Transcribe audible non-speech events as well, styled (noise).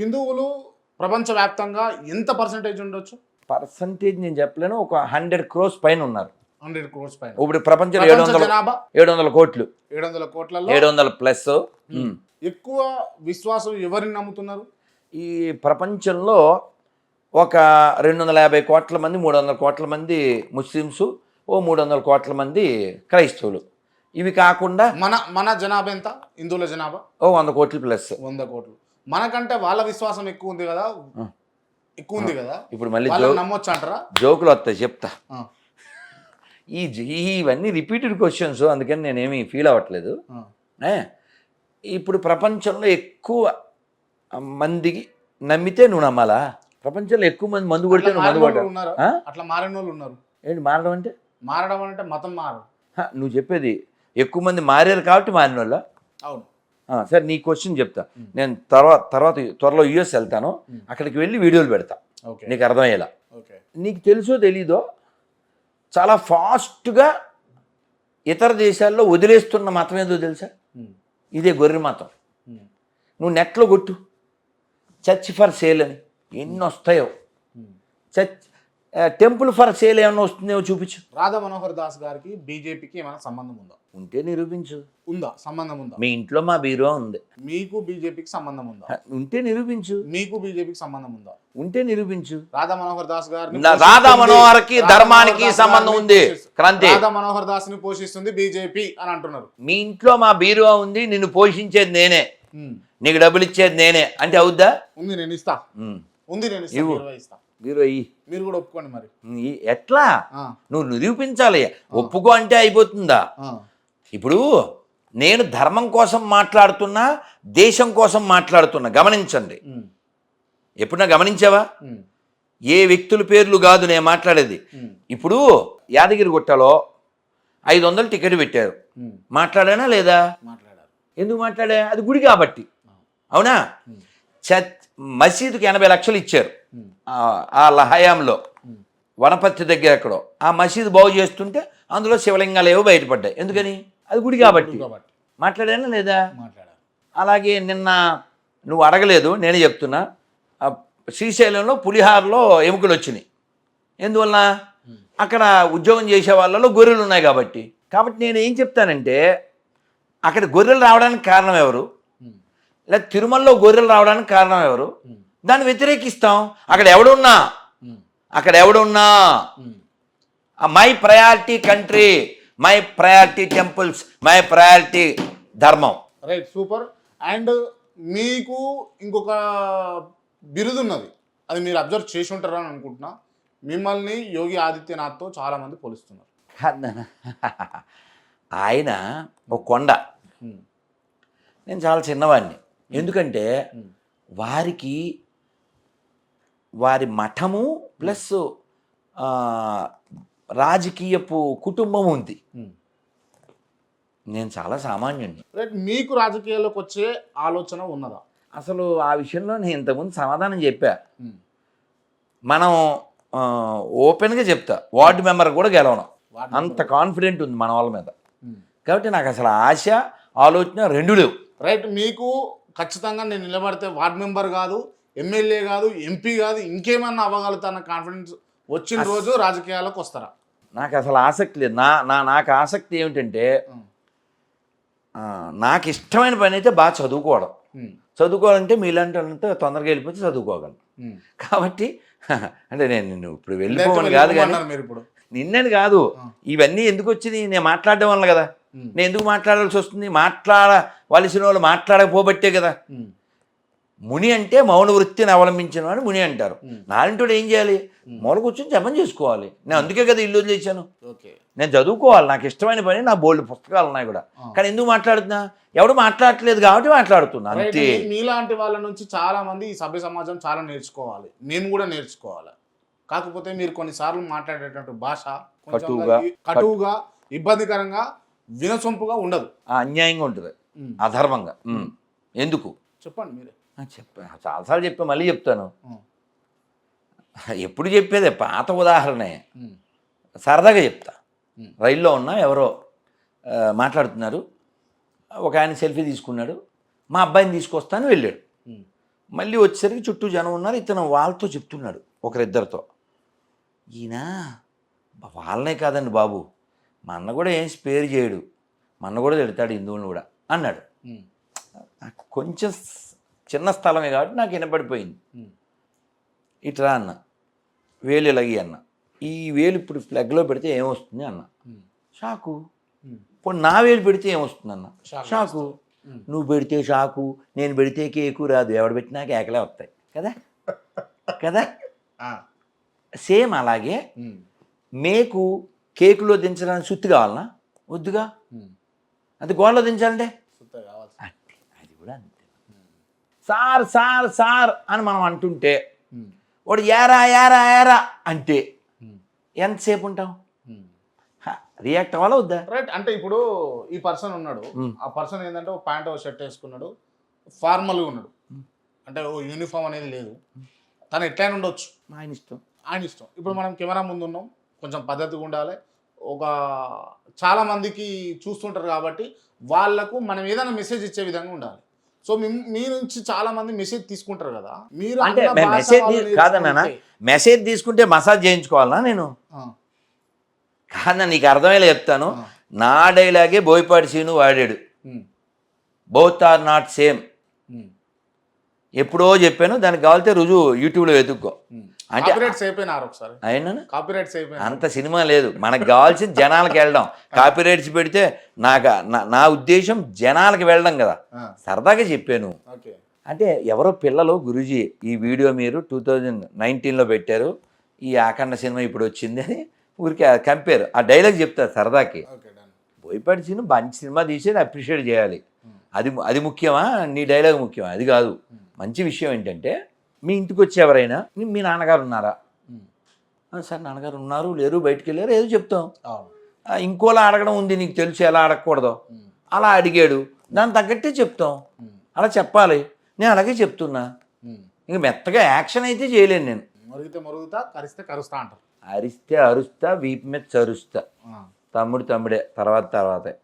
హిందువులు ప్రపంచవ్యాప్తంగా ఎంత పర్సంటేజ్ ఉండొచ్చు? పర్సంటేజ్ నేను చెప్పలేను ఒక హండ్రెడ్ క్రోస్ పైన ఉన్నారు. హండ్రెడ్ క్రోర్స్ పైన. ఇప్పుడు ప్రపంచంలో ఏడు ప్రపంచ వందల జనాభా? ఏడు వందల కోట్లు. ఏడు వందల కోట్లలో? ఏడు వందల ప్లస్. ఎక్కువ విశ్వాసం ఎవరిని నమ్ముతున్నారు? ఈ ప్రపంచంలో ఒక రెండు వందల యాభై కోట్ల మంది మూడు వందల కోట్ల మంది ముస్లిమ్స్ ఓ మూడు వందల కోట్ల మంది క్రైస్తవులు. ఇవి కాకుండా మన మన జనాభా ఎంత? హిందువుల జనాభా? ఓ వంద కోట్లు ప్లస్. వంద కోట్లు. మనకంటే వాళ్ళ విశ్వాసం ఎక్కువ ఉంది కదా. ఎక్కువ ఉంది కదా. ఇప్పుడు మళ్ళీ నమ్మొచ్చు అంటారా? జోకులు వస్తాయి చెప్తా. ఈ ఇవన్నీ రిపీటెడ్ క్వశ్చన్స్ అందుకని నేనేమి ఫీల్ అవ్వట్లేదు? ఇప్పుడు ప్రపంచంలో ఎక్కువ మందికి నమ్మితే నువ్వు నమ్మాలా? ప్రపంచంలో ఎక్కువ మంది మందు కొడితే అట్లా నువ్వు మందు? అట్లా మారిన వాళ్ళు ఉన్నారు. ఏంటి మారడం అంటే? మారడం అంటే మతం మారు హ, నువ్వు చెప్పేది ఎక్కువ మంది మారారు కాబట్టి మారిన వాళ్ళ అవును. సరే నీ క్వశ్చన్ చెప్తా. నేను తర్వాత తర్వాత త్వరలో యూఎస్ వెళ్తాను. అక్కడికి వెళ్ళి వీడియోలు పెడతా. ఓకే. నీకు అర్థమయ్యేలా. ఓకే. నీకు తెలుసో తెలీదో చాలా ఫాస్ట్గా ఇతర దేశాల్లో వదిలేస్తున్న మతం ఏదో తెలుసా? ఇదే గొర్రె మతం. నువ్వు నెట్లో కొట్టు. చర్చ్ ఫర్ సేల్ అని. ఎన్ని వస్తాయో. చర్చ్ టెంపుల్ ఫర్ సేల్ ఏమన్నా వస్తుందేమో చూపించు. రాధా మనోహర్ దాస్ గారికి బీజేపీకి ఏమైనా సంబంధం ఉందా? ఉంటే నిరూపించు. ఉందా? సంబంధం ఉందా? మీ ఇంట్లో మా బీరో ఉంది. మీకు బీజేపీకి సంబంధం ఉందా? ఉంటే నిరూపించు. మీకు బీజేపీకి సంబంధం ఉందా? ఉంటే నిరూపించు. రాధా మనోహర్ దాస్ గారిని నా రాధా మనోహర్కి రాధా ధర్మానికి మనోహర్ సంబంధం ఉంది. క్రాంతి. రాధా మనోహర్ దాస్ని పోషిస్తుంది బీజేపీ అని అంటున్నారు. మీ ఇంట్లో మా బీరువా ఉంది నిన్ను పోషించేది నేనే. నీకు డబ్బులు ఇచ్చేది నేనే. అంటే అవుద్దా? ఉంది నేను ఇస్తా. ఉంది నేను ఇస్తా బీరువా ఇయ్యి. మీరు కూడా ఒప్పుకోండి మరి. ఎట్లా? నువ్వు నిరూపించాలి ఒప్పుకో అంటే అయిపోతుందా? ఇప్పుడు నేను ధర్మం కోసం మాట్లాడుతున్నా దేశం కోసం మాట్లాడుతున్నా గమనించండి. ఎప్పుడన్నా గమనించావా? ఏ వ్యక్తుల పేర్లు కాదు నేను మాట్లాడేది. ఇప్పుడు యాదగిరి గుట్టలో ఐదు వందలు టికెట్ పెట్టారు. మాట్లాడానా లేదా? మాట్లాడారు. ఎందుకు మాట్లాడా? అది గుడి కాబట్టి. అవునా? చర్చ్ మసీదుకి ఎనభై లక్షలు ఇచ్చారు. ఆ- లహయాంలో. వనపర్తి దగ్గర ఎక్కడో. ఆ మసీదు బాగు చేస్తుంటే అందులో శివలింగాలు ఏవో బయటపడ్డాయి. ఎందుకని? అది గుడి కాబట్టి. మాట్లాడానా లేదా? అలాగే నిన్న నువ్వు అడగలేదు నేనే చెప్తున్నా. శ్రీశైలంలో పులిహారలో ఎముకలు వచ్చినాయి. ఎందువల్ల అక్కడ ఉద్యోగం చేసే వాళ్ళలో గొర్రెలు ఉన్నాయి కాబట్టి. కాబట్టి నేను ఏం చెప్తానంటే అక్కడ గొర్రెలు రావడానికి కారణం ఎవరు? లేదా తిరుమలలో గొర్రెలు రావడానికి కారణం ఎవరు? దాన్ని వ్యతిరేకిస్తాం. అక్కడ ఎవడున్నా? అక్కడ ఎవడున్నా. My priority country. My priority temples my priority ధర్మం. Right super. అండ్ మీకు ఇంకొక బిరుదు ఉన్నది. అది మీరు అబ్జర్వ్ చేసి ఉంటారు అని అనుకుంటున్నా. మిమ్మల్ని యోగి ఆదిత్యనాథ్తో చాలా మంది పోలుస్తున్నారు. ఆయన ఒక కొండ. నేను చాలా చిన్నవాడిని. ఎందుకంటే వారికి వారి మఠము ప్లస్ రాజకీయపు కుటుంబం ఉంది. నేను చాలా సామాన్యుడిని రైట్ మీకు రాజకీయాల్లోకి వచ్చే ఆలోచన ఉన్నదా? అసలు ఆ విషయంలో నేను ఇంతకుముందు సమాధానం చెప్పా. మనం ఓపెన్గా చెప్తా. వార్డు మెంబర్ కూడా గెలవను. వార్డు అంత కాన్ఫిడెంట్ ఉంది మన వాళ్ళ మీద. కాబట్టి నాకు అసలు ఆశ ఆలోచన రెండు లేవు. రైట్ మీకు ఖచ్చితంగా నేను నిలబడితే వార్డ్ మెంబర్ కాదు ఎమ్మెల్యే కాదు ఎంపీ కాదు ఇంకేమన్నా అవ్వగలుగుతాన్న కాన్ఫిడెన్స్ వచ్చిన రోజు రాజకీయాలకు వస్తారా? నాకు అసలు ఆసక్తి లేదు. నా నా నాకు ఆసక్తి ఏమిటంటే నాకు ఇష్టమైన పని అయితే బాగా చదువుకోవడం. చదువుకోవాలంటే మీలాంటి వాళ్ళంతా తొందరగా వెళ్ళిపోతే చదువుకోగలను. కాబట్టి (laughs) అంటే నేను నిన్ను ఇప్పుడు వెళ్ళిపోమని కాదు కానీ నిన్నని కాదు. ఇవన్నీ ఎందుకు వచ్చినాయి? నేను మాట్లాడడం వల్ల కదా. నేను ఎందుకు మాట్లాడాల్సి వస్తుంది? మాట్లాడవలసిన వాళ్ళు మాట్లాడకపోబట్టే కదా. ముని అంటే మౌన వృత్తిని అవలంబించిన వాడు ముని అంటారు. నాలంటోడు ఏం చేయాలి? మూల కూర్చొని జపం చేసుకోవాలి. నేను అందుకే కదా ఇల్లు ఓకే. నేను చదువుకోవాలి. నాకు ఇష్టమైన పని నా బోల్డ్ పుస్తకాలు ఉన్నాయి కూడా. కానీ ఎందుకు మాట్లాడుతున్నా? ఎవడు మాట్లాడట్లేదు కాబట్టి మాట్లాడుతున్నా అంతే. మీలాంటి వాళ్ళ నుంచి చాలా మంది ఈ సభ్య సమాజం చాలా నేర్చుకోవాలి. మేము కూడా నేర్చుకోవాలి. కాకపోతే మీరు కొన్నిసార్లు మాట్లాడేటువంటి భాష కటువుగా, కటువుగా ఇబ్బందికరంగా వినసొంపుగా ఉండదు. ఆ అన్యాయంగా ఉంటుంది. అధర్మంగా. ఎందుకు? చెప్పండి మీరే. చెప్పా. చాలాసార్లు చెప్పా మళ్ళీ చెప్తాను. ఎప్పుడు చెప్పేదే పాత ఉదాహరణే. సరదాగా చెప్తా. రైల్లో ఉన్నా ఎవరో మాట్లాడుతున్నారు. ఒక ఆయన సెల్ఫీ తీసుకున్నాడు. మా అబ్బాయిని తీసుకొస్తాను వెళ్ళాడు. మళ్ళీ వచ్చేసరికి చుట్టూ జనం ఉన్నారు. ఇతను వాళ్ళతో చెప్తున్నాడు ఒకరిద్దరితో. ఈయన? వాళ్ళనే కాదండి బాబు. మా అన్న కూడా ఏం స్పేర్ చేయడు. మా అన్న కూడా తిడతాడు హిందువులను కూడా అన్నాడు. కొంచెం చిన్న స్థలమే కాబట్టి నాకు వినపడిపోయింది. ఇట్రా అన్న. వేలు ఇలాగి అన్న. ఈ వేలు ఇప్పుడు ప్లగ్లో పెడితే ఏమొస్తుంది అన్న. షాకు. ఇప్పుడు నా వేలు పెడితే ఏమొస్తుంది అన్న? షాకు. నువ్వు పెడితే షాకు నేను పెడితే కేకు రాదు. ఎవడు పెట్టినా కేకలే వస్తాయి. కదా? కదా? సేమ్ అలాగే మేకు కేకులో దించడానికి సుత్తి కావాలనా? వద్దుగా. అది గోడలో దించాలంటే? అది కూడా అంతే. సార్ సార్ సార్ అని మనం అంటుంటే వాడు ఏరా ఏరా ఏరా అంటే ఎంతసేపు ఉంటాం. రియాక్ట్ అవ్వాలా వద్దా? రైట్ అంటే ఇప్పుడు ఈ పర్సన్ ఉన్నాడు. ఆ పర్సన్ ఏంటంటే ఒక ప్యాంట్ ఒక షర్ట్ వేసుకున్నాడు. ఫార్మల్గా ఉన్నాడు. అంటే ఓ యూనిఫామ్ అనేది లేదు. తను ఎట్లయినా ఉండొచ్చు. ఆయన ఇష్టం. ఆయన ఇష్టం. ఇప్పుడు మనం కెమెరా ముందు ఉన్నాం. కొంచెం పద్ధతిగా ఉండాలి. ఒక చాలా మందికి చూస్తుంటారు కాబట్టి వాళ్ళకు మనం ఏదైనా మెసేజ్ ఇచ్చే విధంగా ఉండాలి. సో మీ నుంచి చాలా మంది మెసేజ్ తీసుకుంటారు కదా. మీరు అంటే మెసేజ్ కాదన్నా మెసేజ్ తీసుకుంటే మసాజ్ చేయించుకోవాలనా నేను? కాదన్నా నీకు అర్థమయ్యేలా చెప్తాను. నా డైలాగే బోయపాటి సీను వాడాడు. బౌత్ ఆర్ నాట్ సేమ్ ఎప్పుడో చెప్పాను దానికి కావాలితే రుజువు యూట్యూబ్లో వెతుక్కో. అంటే- కాపీరైట్స్ అయిపోయినారు ఒకసారి. అయినా కాపీరైట్స్ అయిపోయినారు. అంత సినిమా లేదు. మనకు కావాల్సింది జనాలకు వెళ్ళడం. కాపీరైట్స్ పెడితే నాకు నా ఉద్దేశం జనాలకు వెళ్ళడం కదా. సరదాగా చెప్పాను. అంటే ఎవరో పిల్లలు గురూజీ ఈ వీడియో మీరు టూ థౌజండ్ నైన్టీన్లో పెట్టారు. ఈ ఆఖండ సినిమా ఇప్పుడు వచ్చింది అని ఊరికే కంపేర్. ఆ డైలాగ్ చెప్తారు సరదాకి. బోయపాటి సినిమా మంచి సినిమా తీసేది అప్రిషియేట్ చేయాలి. అది అది ముఖ్యమా? నీ డైలాగ్ ముఖ్యమా? అది కాదు. మంచి విషయం ఏంటంటే మీ ఇంటికి వచ్చి ఎవరైనా మీ- నాన్నగారు ఉన్నారా? ఉమ్, "ఆ, సార్ నాన్నగారు ఉన్నారు లేరు బయటికి వెళ్ళారు ఏదో చెప్తాం. అవును. "ఆ, ఇంకోలా అడగడం ఉంది నీకు తెలుసు ఎలా అడగకూడదు. అలా అడిగాడు. దాని తగ్గట్టే చెప్తాం. అలా చెప్పాలి. నేను అలాగే చెప్తున్నా. ఇంక మెత్తగా యాక్షన్ అయితే చేయలేను నేను. మరుగుతే మరుగుతా కరిస్తే కరుస్తా అంటారు. అరిస్తే అరుస్తా వీపు మీద చరుస్తా. తమ్ముడు తమ్ముడే తర్వాత తర్వాతే.